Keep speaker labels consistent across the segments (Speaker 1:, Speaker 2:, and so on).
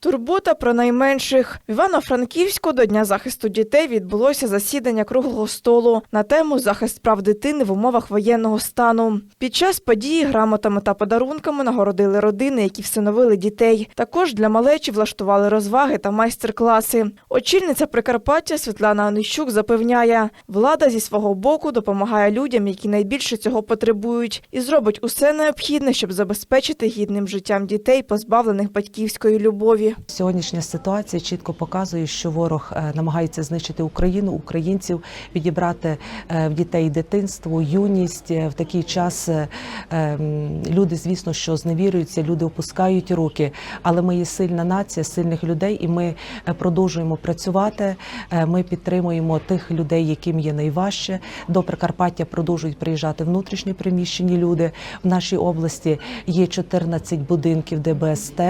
Speaker 1: Турбота про найменших в Івано-Франківську до Дня захисту дітей відбулося засідання круглого столу на тему захист прав дитини в умовах воєнного стану. Під час події грамотами та подарунками нагородили родини, які всиновили дітей. Також для малечі влаштували розваги та майстер-класи. Очільниця Прикарпаття Світлана Онищук запевняє, влада зі свого боку допомагає людям, які найбільше цього потребують, і зробить усе необхідне, щоб забезпечити гідним життям дітей, позбавлених батьківської любові.
Speaker 2: Сьогоднішня ситуація чітко показує, що ворог е, намагається знищити Україну, українців, відібрати е, в дітей дитинство, юність. Е, В такий час ем, люди, звісно, що зневірюються, люди опускають руки. Але ми є сильна нація, сильних людей, і ми продовжуємо працювати. Ми підтримуємо тих людей, яким є найважче. До Прикарпаття продовжують приїжджати внутрішньо приміщені люди. В нашій області є 14 будинків ДБСТ.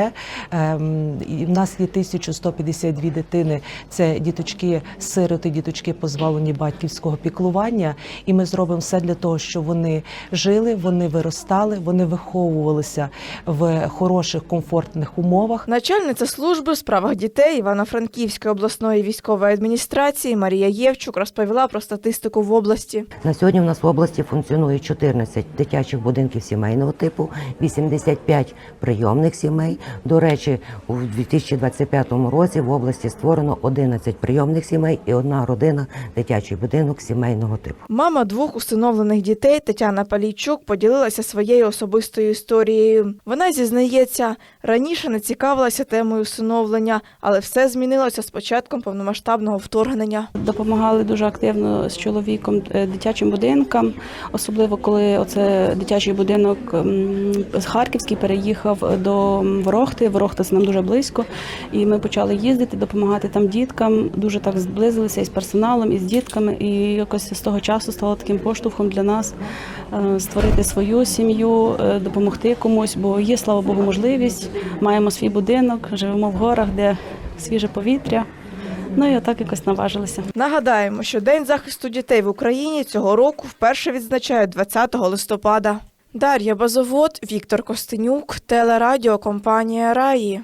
Speaker 2: І в нас є 1152 дитини. Це діточки сироти, діточки позбавлені батьківського піклування. І ми зробимо все для того, щоб вони жили, вони виростали, вони виховувалися в хороших комфортних умовах.
Speaker 1: Начальниця служби у справах дітей Івано-Франківської обласної військової адміністрації Марія Євчук розповіла про статистику в області.
Speaker 3: На сьогодні в нас в області функціонує 14 дитячих будинків сімейного типу, 85 прийомних сімей. До речі, у 2025 році в області створено 11 прийомних сімей і одна родина дитячий будинок сімейного типу.
Speaker 1: Мама двох усиновлених дітей Тетяна Палійчук поділилася своєю особистою історією. Вона зізнається, раніше не цікавилася темою усиновлення, але все змінилося з початком повномасштабного вторгнення.
Speaker 4: Допомагали дуже активно з чоловіком е, дитячим будинкам, особливо коли оце дитячий будинок з Харківський переїхав до Ворохти. Ворохта це нам дуже близько. І ми почали їздити, допомагати там діткам. Дуже так зблизилися із персоналом, і з дітками. І якось з того часу стало таким поштовхом для нас е, створити свою сім'ю, е, допомогти комусь, бо є, слава Богу, можливість. Маємо свій будинок, живемо в горах, де свіже повітря. Ну і отак якось наважилися.
Speaker 1: Нагадаємо, що День захисту дітей в Україні цього року вперше відзначають 20 листопада. Дар'я Базовод, Віктор Костенюк, телерадіокомпанія Раї.